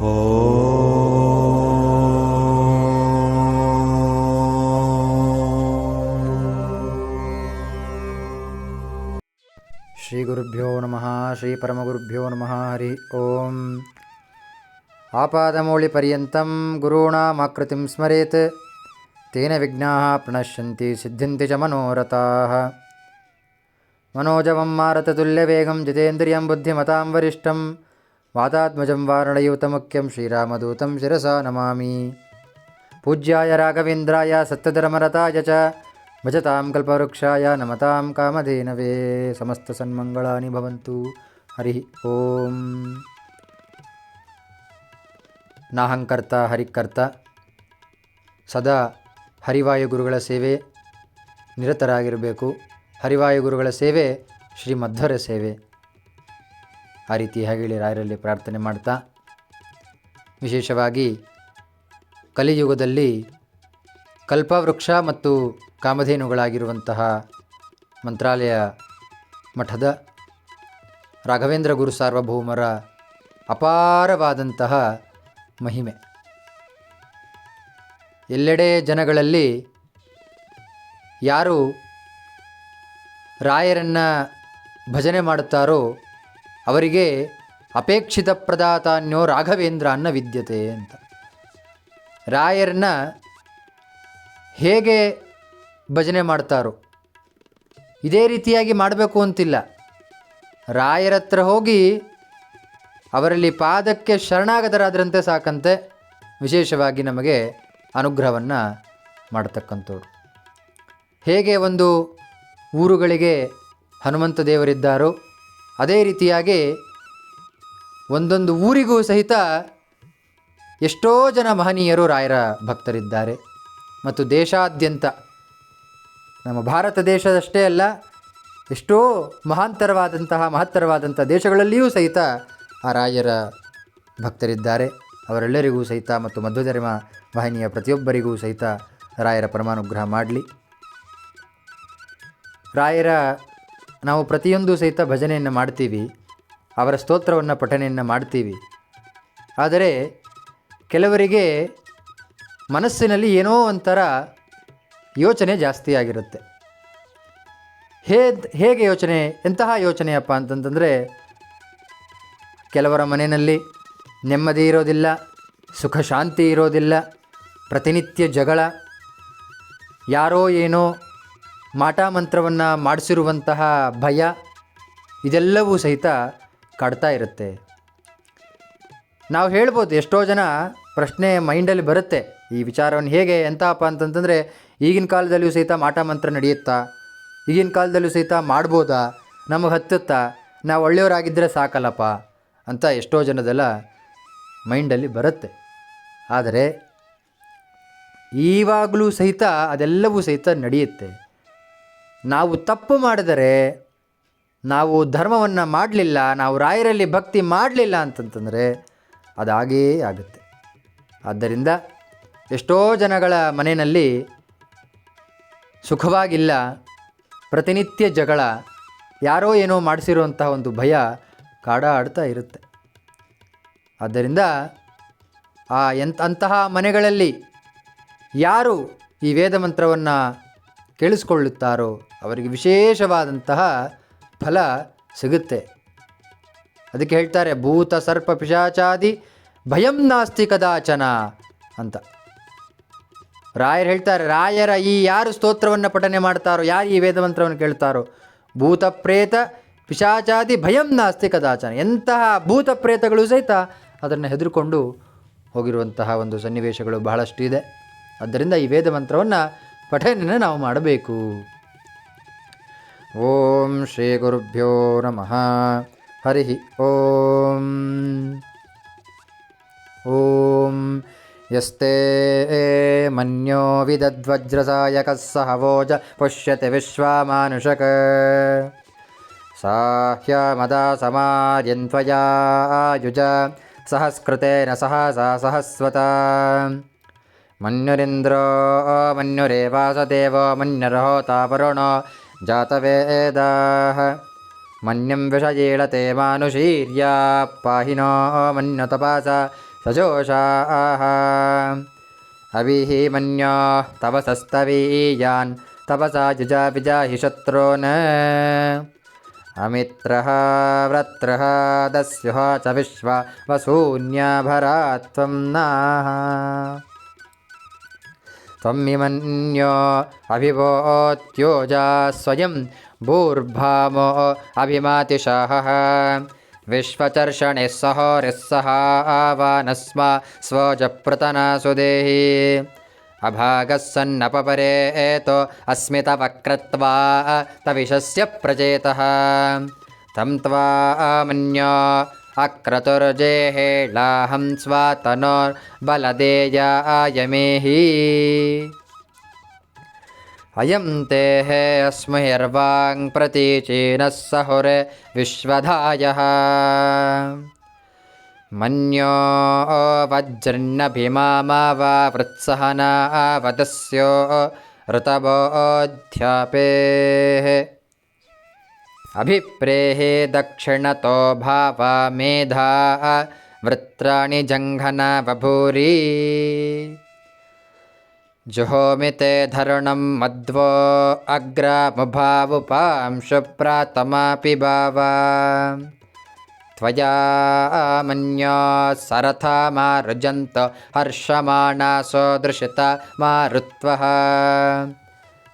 श्रीगुरुभ्यो नमः श्रीपरमगुरुभ्यो नमः हरिः ओम्। आपादमौलिपर्यन्तं गुरूणामाकृतिं स्मरेत् तेन विघ्नाः प्रणश्यन्ति सिद्ध्यन्ति च मनोरथाः। मनोजवं मारततुल्यवेगं जितेन्द्रियं बुद्धिमतां वरिष्ठं वातात्मजं वारणयूतमुख्यं श्रीरामदूतं शिरसा नमामि पूज्याय राघवेन्द्राय सत्यधर्मरताय च भजतां कल्पवृक्षाय नमतां कामधेनवे समस्तसन्मङ्गलानि भवन्तु हरिः ॐ ನಾಹಂಕರ್ತ ಹರಿಕರ್ತ ಸದಾ ಹರಿವಾಯು ಗುರುಗಳ ಸೇವೆ ನಿರತರಾಗಿರಬೇಕು ಹರಿವಾಯು ಗುರುಗಳ ಸೇವೆ ಶ್ರೀ ಮಧ್ವರ ಸೇವೆ ಆ ರೀತಿ ಹೇಳಿ ರಾಯರಲ್ಲಿ ಪ್ರಾರ್ಥನೆ ಮಾಡ್ತಾ, ವಿಶೇಷವಾಗಿ ಕಲಿಯುಗದಲ್ಲಿ ಕಲ್ಪವೃಕ್ಷ ಮತ್ತು ಕಾಮಧೇನುಗಳಾಗಿರುವಂತಹ ಮಂತ್ರಾಲಯ ಮಠದ ರಾಘವೇಂದ್ರ ಗುರು ಸಾರ್ವಭೌಮರ ಅಪಾರವಾದಂತಹ ಮಹಿಮೆ. ಎಲ್ಲೆಡೆ ಜನಗಳಲ್ಲಿ ಯಾರು ರಾಯರನ್ನು ಭಜನೆ ಮಾಡುತ್ತಾರೋ ಅವರಿಗೆ ಅಪೇಕ್ಷಿತ ಪ್ರದಾತಾನ್ಯೋ ರಾಘವೇಂದ್ರ ಅನ್ನ ವಿದ್ಯತೆ ಅಂತ. ರಾಯರನ್ನ ಹೇಗೆ ಭಜನೆ ಮಾಡ್ತಾರೋ, ಇದೇ ರೀತಿಯಾಗಿ ಮಾಡಬೇಕು ಅಂತಿಲ್ಲ. ರಾಯರ ಹತ್ರ ಹೋಗಿ ಅವರಲ್ಲಿ ಪಾದಕ್ಕೆ ಶರಣಾಗತರಾದ್ರಂತೆ ಸಾಕಂತೆ, ವಿಶೇಷವಾಗಿ ನಮಗೆ ಅನುಗ್ರಹವನ್ನು ಮಾಡತಕ್ಕಂಥವ್ರು. ಹೇಗೆ ಒಂದು ಊರುಗಳಿಗೆ ಹನುಮಂತ ದೇವರಿದ್ದಾರೋ ಅದೇ ರೀತಿಯಾಗಿ ಒಂದೊಂದು ಊರಿಗೂ ಸಹಿತ ಎಷ್ಟೋ ಜನ ಮಹನೀಯರು ರಾಯರ ಭಕ್ತರಿದ್ದಾರೆ. ಮತ್ತು ದೇಶಾದ್ಯಂತ, ನಮ್ಮ ಭಾರತ ದೇಶದಷ್ಟೇ ಅಲ್ಲ, ಎಷ್ಟೋ ಮಹಾಂತರವಾದಂತಹ ಮಹತ್ತರವಾದಂಥ ದೇಶಗಳಲ್ಲಿಯೂ ಸಹಿತ ಆ ರಾಯರ ಭಕ್ತರಿದ್ದಾರೆ. ಅವರೆಲ್ಲರಿಗೂ ಸಹಿತ ಮತ್ತು ಮಧ್ವಧರ್ಮ ವಾಹಿನಿಯ ಪ್ರತಿಯೊಬ್ಬರಿಗೂ ಸಹಿತ ರಾಯರ ಪರಮಾನುಗ್ರಹ ಮಾಡಲಿ. ರಾಯರ ನಾವು ಪ್ರತಿಯೊಂದು ಸಹಿತ ಭಜನೆಯನ್ನು ಮಾಡ್ತೀವಿ, ಅವರ ಸ್ತೋತ್ರವನ್ನು ಪಠನೆಯನ್ನು ಮಾಡ್ತೀವಿ. ಆದರೆ ಕೆಲವರಿಗೆ ಮನಸ್ಸಿನಲ್ಲಿ ಏನೋ ಒಂಥರ ಯೋಚನೆ ಜಾಸ್ತಿ ಆಗಿರುತ್ತೆ. ಹೇ, ಹೇಗೆ ಯೋಚನೆ, ಎಂತಹ ಯೋಚನೆಯಪ್ಪ ಅಂತಂತಂದರೆ, ಕೆಲವರ ಮನೆಯಲ್ಲಿ ನೆಮ್ಮದಿ ಇರೋದಿಲ್ಲ, ಸುಖ ಶಾಂತಿ ಇರೋದಿಲ್ಲ, ಪ್ರತಿನಿತ್ಯ ಜಗಳ, ಯಾರೋ ಏನೋ ಮಾಟ ಮಂತ್ರವನ್ನು ಮಾಡಿಸಿರುವಂತಹ ಭಯ ಇದೆಲ್ಲವೂ ಸಹಿತ ಕಾಡ್ತಾ ಇರುತ್ತೆ. ನಾವು ಹೇಳ್ಬೋದು ಎಷ್ಟೋ ಜನ ಪ್ರಶ್ನೆ ಮೈಂಡಲ್ಲಿ ಬರುತ್ತೆ, ಈ ವಿಚಾರವನ್ನು ಹೇಗೆ, ಎಂತಪ್ಪ ಅಂತಂತಂದರೆ, ಈಗಿನ ಕಾಲದಲ್ಲಿಯೂ ಸಹಿತ ಮಾಟ ಮಂತ್ರ ನಡೆಯುತ್ತಾ, ಈಗಿನ ಕಾಲದಲ್ಲೂ ಸಹಿತ ಮಾಡ್ಬೋದಾ ನಮಗೆ ಹತ್ತುತ್ತಾ, ನಾವು ಒಳ್ಳೆಯವರಾಗಿದ್ದರೆ ಸಾಕಲ್ಲಪ್ಪ ಅಂತ ಎಷ್ಟೋ ಜನದೆಲ್ಲ ಮೈಂಡಲ್ಲಿ ಬರುತ್ತೆ. ಆದರೆ ಈವಾಗಲೂ ಸಹಿತ ಅದೆಲ್ಲವೂ ಸಹಿತ ನಡೆಯುತ್ತೆ. ನಾವು ತಪ್ಪು ಮಾಡಿದರೆ ನಾವು ಧರ್ಮವನ್ನು ಮಾಡಲಿಲ್ಲ, ನಾವು ರಾಯರಲ್ಲಿ ಭಕ್ತಿ ಮಾಡಲಿಲ್ಲ ಅಂತಂತಂದರೆ ಅದಾಗೇ ಆಗುತ್ತೆ. ಆದ್ದರಿಂದ ಎಷ್ಟೋ ಜನಗಳ ಮನೆಯಲ್ಲಿ ಸುಖವಾಗಿಲ್ಲ, ಪ್ರತಿನಿತ್ಯ ಜಗಳ, ಯಾರೋ ಏನೋ ಮಾಡಿಸಿರುವಂತಹ ಒಂದು ಭಯ ಕಾಡಾಡ್ತಾ ಇರುತ್ತೆ. ಆದ್ದರಿಂದ ಆ ಎಂತ ಅಂತಹ ಮನೆಗಳಲ್ಲಿ ಯಾರು ಈ ವೇದ ಮಂತ್ರವನ್ನು ಕೇಳಿಸ್ಕೊಳ್ಳುತ್ತಾರೋ ಅವರಿಗೆ ವಿಶೇಷವಾದಂತಹ ಫಲ ಸಿಗುತ್ತೆ. ಅದಕ್ಕೆ ಹೇಳ್ತಾರೆ, ಭೂತ ಸರ್ಪ ಪಿಶಾಚಾದಿ ಭಯಂ ನಾಸ್ತಿ ಕದಾಚನ ಅಂತ. ರಾಯರು ಹೇಳ್ತಾರೆ, ರಾಯರ ಈ ಯಾರು ಸ್ತೋತ್ರವನ್ನು ಪಠನೆ ಮಾಡ್ತಾರೋ, ಯಾರು ಈ ವೇದ ಮಂತ್ರವನ್ನು ಕೇಳ್ತಾರೋ, ಭೂತ ಪ್ರೇತ ಪಿಶಾಚಾದಿ ಭಯಂ ನಾಸ್ತಿ ಕದಾಚನ. ಎಂತಹ ಭೂತ ಪ್ರೇತಗಳು ಸಹಿತ ಅದನ್ನು ಹೆದರ್ಕೊಂಡು ಹೋಗಿರುವಂತಹ ಒಂದು ಸನ್ನಿವೇಶಗಳು ಬಹಳಷ್ಟು ಇದೆ ಆದ್ದರಿಂದ ಈ ವೇದ ಮಂತ್ರವನ್ನು ಪಠನೆಯನ್ನು ನಾವು ಮಾಡಬೇಕು. ಓಂ ಶ್ರೀ ಗುರುಭ್ಯೋ ನಮಃ. ಹರಿ ಓಂ. ಓಂ ಯಸ್ತೆ ಮನ್ಯೋ ವಿದದ್ವಜ್ರಸಾಯಕಃ ಸಹವೋಜ ಪುಷ್ಯತೆ ವಿಶ್ವಮಾನುಷಕ. ಸಾಹ್ಯಮದ ಸಮಾರ್ಯನ್ತ್ವಯಾ ಆಯುಜ ಸಹಸ್ಕೃತೇನ ಸಹಸ ಸಹಸ್ವತ. मन्युरिन्द्रो मन्युरेवासदेवो वासदेवो जातवेदाः। मन्यं विषयीळते मानुषीर्या पाहि नो अभिः सजोषा आवि हि मन्योस्तपसस्तवीयान्तपसा युजापिजाहि शत्रून्। अमित्रः व्रत्रः दस्युः च विश्वा वसून्याभरा त्वं नाः। त्वमिमन्यो अभिवोत्योजा स्वयं भूर्भामो अभिमातिशाहः विश्वचर्षणिः सहोरिः सहावानस्मा स्वजप्रतना सुदेहि अभागः सन्नपपरे एतो अस्मितवक्रत्वा तविशस्य प्रचेतः तं त्वा मन्यो अक्रतुर्जेहेलाहं स्वातनोर्बलदेयायमेहि अयं ते अस्महिर्वाङ् प्रतीचीनः सहुरे विश्वधायः। मन्यो वज्रन्नभिमामा वृत्सहनावदस्यो ऋतवोऽध्यापेः अभिप्रेहे दक्षिणतो भावा मेधा वृत्राणि जङ्घना बभूरि जुहोमिते धरुणं मध्वो शुप्रातमापि भावा। त्वया मन्यो सरथा मारुजन्त हर्षमाणासो दृशिता मारुत्वः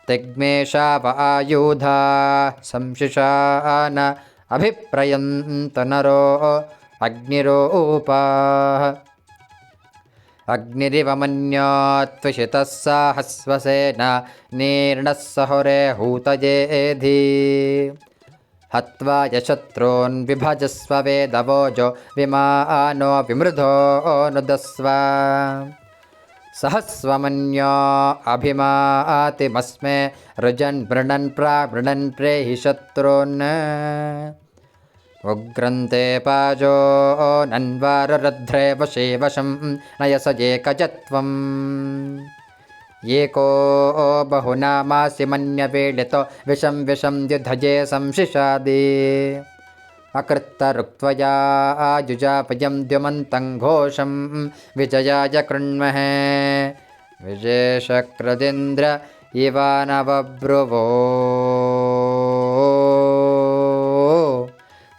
तिग्मेषाव आयुधा संशिशान अभिप्रयन्त नरो अग्निरूपाः अग्निरिव मन्योत्विषितः साहस्वसेन नीर्णः सहुरे हूतयेधि हत्वा यशत्रून् विभजस्व वेदवोजो विमानो विमृधो नुदस्व सहस्वमन्यो अभिमातिमस्मे रुजन् वृणन् प्रावृणन् प्रेहि शत्रून् उग्रन्ते पाजो नन्वाररध्रे वशे वशं नयस एकजत्वम् एको बहुनामासि मन्यपीडितो विषं विषं युधजे संशिषादि अकृत्तरुक्त्वया आजुजापयं द्युमन्तं घोषं विजयाय कृण्महे विशेषकृदिन्द्र इवानवब्रुवो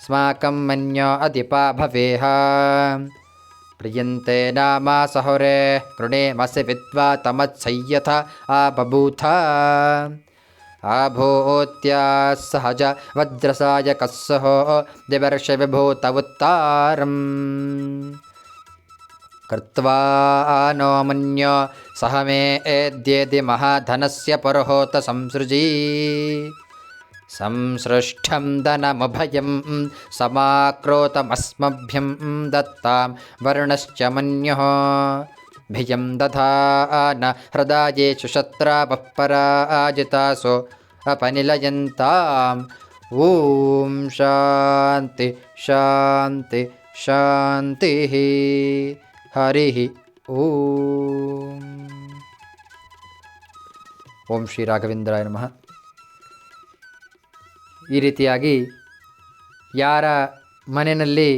स्माकं मन्यो अधिपा भवेह प्रियन्ते नामा सहुरे कृणेमसि विद्वा तमत्सय्यथ आबभूथ आभूत्या सहज वज्रसायकः सहो दिवर्ष विभूत उत्तारम् कृत्वा नो मन्यो सह मे एद्येदि महाधनस्य पुरोहोत संसृजी। संसृष्ठं धनमभयं समाक्रोतमस्मभ्यं दत्तां वर्णश्च मन्युः भियं दधान हृदायेषु शत्रावः पराजितासो अपनिलयन्ताम् ॐ शान्ति शान्ति शान्तिः हरिः ॐ ಓಂ ಶ್ರೀ ರಾಘವೇಂದ್ರಾಯ ನಮಃ ಈ ರೀತಿಯಾಗಿ ಯಾರ ಮನೆಯಲ್ಲಿ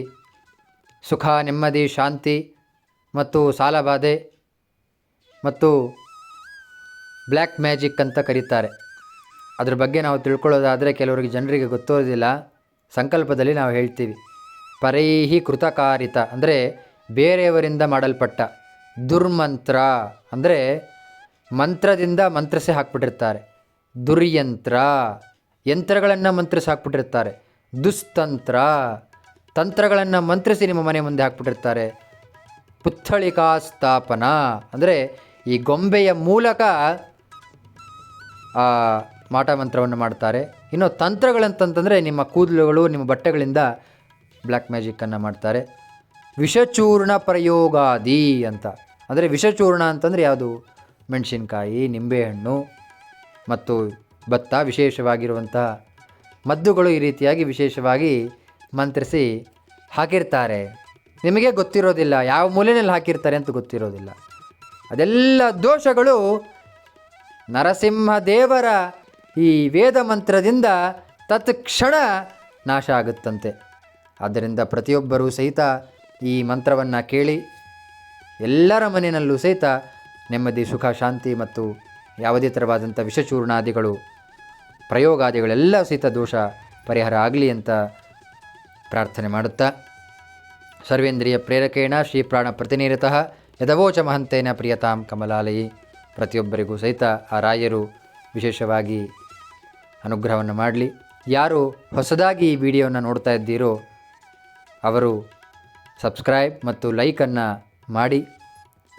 ಸುಖ ನೆಮ್ಮದಿ ಶಾಂತಿ ಮತ್ತು ಸಾಲಬಾಧೆ ಮತ್ತು ಬ್ಲ್ಯಾಕ್ ಮ್ಯಾಜಿಕ್ ಅಂತ ಕರೀತಾರೆ. ಅದ್ರ ಬಗ್ಗೆ ನಾವು ತಿಳ್ಕೊಳ್ಳೋದಾದರೆ ಕೆಲವರಿಗೆ ಜನರಿಗೆ ಗೊತ್ತಿರೋದಿಲ್ಲ. ಸಂಕಲ್ಪದಲ್ಲಿ ನಾವು ಹೇಳ್ತೀವಿ. ಪರೈಹಿ ಕೃತಕಾರಿತ ಅಂದರೆ ಬೇರೆಯವರಿಂದ ಮಾಡಲ್ಪಟ್ಟ, ದುರ್ಮಂತ್ರ ಅಂದರೆ ಮಂತ್ರದಿಂದ ಮಂತ್ರಸೆ ಹಾಕ್ಬಿಟ್ಟಿರ್ತಾರೆ. ದುರ್ಯಂತ್ರ, ಯಂತ್ರಗಳನ್ನು ಮಂತ್ರಿಸಿ ಹಾಕ್ಬಿಟ್ಟಿರ್ತಾರೆ. ದುಸ್ತಂತ್ರ, ತಂತ್ರಗಳನ್ನು ಮಂತ್ರಿಸಿ ನಿಮ್ಮ ಮನೆ ಮುಂದೆ ಹಾಕ್ಬಿಟ್ಟಿರ್ತಾರೆ. ಪುತ್ಥಳಿಕಾ ಸ್ಥಾಪನ. ಅಂದರೆ ಈ ಗೊಂಬೆಯ ಮೂಲಕ ಮಾಟ ಮಂತ್ರವನ್ನು ಮಾಡ್ತಾರೆ. ಇನ್ನು ತಂತ್ರಗಳಂತಂತಂದರೆ ನಿಮ್ಮ ಕೂದಲುಗಳು, ನಿಮ್ಮ ಬಟ್ಟೆಗಳಿಂದ ಬ್ಲ್ಯಾಕ್ ಮ್ಯಾಜಿಕ್ಕನ್ನು ಮಾಡ್ತಾರೆ. ವಿಷಚೂರ್ಣ ಪ್ರಯೋಗಾದಿ ಅಂತ. ಅಂದರೆ ವಿಷಚೂರ್ಣ ಅಂತಂದರೆ ಯಾವುದು? ಮೆಣಸಿನ್ಕಾಯಿ, ನಿಂಬೆಹಣ್ಣು ಮತ್ತು ಭತ್ತ ವಿಶೇಷವಾಗಿರುವಂತಹ ಮದ್ದುಗಳು ಈ ರೀತಿಯಾಗಿ ವಿಶೇಷವಾಗಿ ಮಂತ್ರಿಸಿ ಹಾಕಿರ್ತಾರೆ. ನಿಮಗೆ ಗೊತ್ತಿರೋದಿಲ್ಲ. ಯಾವ ಮೂಲೆಯಲ್ಲಿ ಹಾಕಿರ್ತಾರೆ ಅಂತ ಗೊತ್ತಿರೋದಿಲ್ಲ. ಅದೆಲ್ಲ ದೋಷಗಳು ನರಸಿಂಹ ದೇವರ ಈ ವೇದ ಮಂತ್ರದಿಂದ ತತ್ಕ್ಷಣ ನಾಶ ಆಗುತ್ತಂತೆ. ಆದ್ದರಿಂದ ಪ್ರತಿಯೊಬ್ಬರೂ ಸಹಿತ ಈ ಮಂತ್ರವನ್ನು ಕೇಳಿ, ಎಲ್ಲರ ಮನೆಯಲ್ಲೂ ಸಹಿತ ನೆಮ್ಮದಿ, ಸುಖ, ಶಾಂತಿ ಮತ್ತು ಯಾವುದೇ ಥರವಾದಂಥ ವಿಷಚೂರ್ಣಾದಿಗಳು, ಪ್ರಯೋಗಾದಿಗಳೆಲ್ಲ ಸಹಿತ ದೋಷ ಪರಿಹಾರ ಆಗಲಿ ಅಂತ ಪ್ರಾರ್ಥನೆ ಮಾಡುತ್ತಾ ಸರ್ವೇಂದ್ರಿಯ ಪ್ರೇರಕೇಣ ಶ್ರೀಪ್ರಾಣ ಪ್ರತಿನಿರತಃ ಯದವೋಚ ಮಹಂತೇನ ಪ್ರಿಯತಾಂ ಕಮಲಾಲಯಿ. ಪ್ರತಿಯೊಬ್ಬರಿಗೂ ಸಹಿತ ಆ ರಾಯರು ವಿಶೇಷವಾಗಿ ಅನುಗ್ರಹವನ್ನು ಮಾಡಲಿ. ಯಾರು ಹೊಸದಾಗಿ ಈ ವಿಡಿಯೋನ ನೋಡ್ತಾ ಇದ್ದೀರೋ ಅವರು ಸಬ್ಸ್ಕ್ರೈಬ್ ಮತ್ತು ಲೈಕನ್ನು ಮಾಡಿ.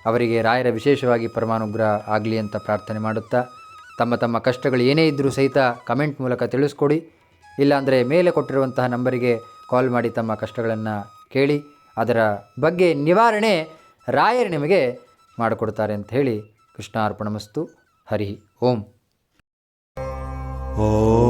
ಅವರಿಗೆ ರಾಯರ ವಿಶೇಷವಾಗಿ ಪರಮಾನುಗ್ರಹ ಆಗಲಿ ಅಂತ ಪ್ರಾರ್ಥನೆ ಮಾಡುತ್ತಾ, ತಮ್ಮ ತಮ್ಮ ಕಷ್ಟಗಳು ಏನೇ ಇದ್ದರೂ ಸಹಿತ ಕಮೆಂಟ್ ಮೂಲಕ ತಿಳಿಸ್ಕೊಡಿ. ಇಲ್ಲಾಂದರೆ ಮೇಲೆ ಕೊಟ್ಟಿರುವಂತಹ ನಂಬರಿಗೆ ಕಾಲ್ ಮಾಡಿ ತಮ್ಮ ಕಷ್ಟಗಳನ್ನು ಕೇಳಿ ಅದರ ಬಗ್ಗೆ ನಿವಾರಣೆ ರಾಯರು ನಿಮಗೆ ಮಾಡಿಕೊಡ್ತಾರೆ ಅಂತ ಹೇಳಿ ಕೃಷ್ಣಾರ್ಪಣಮಸ್ತು ಹರಿ ಓಂ. ॐ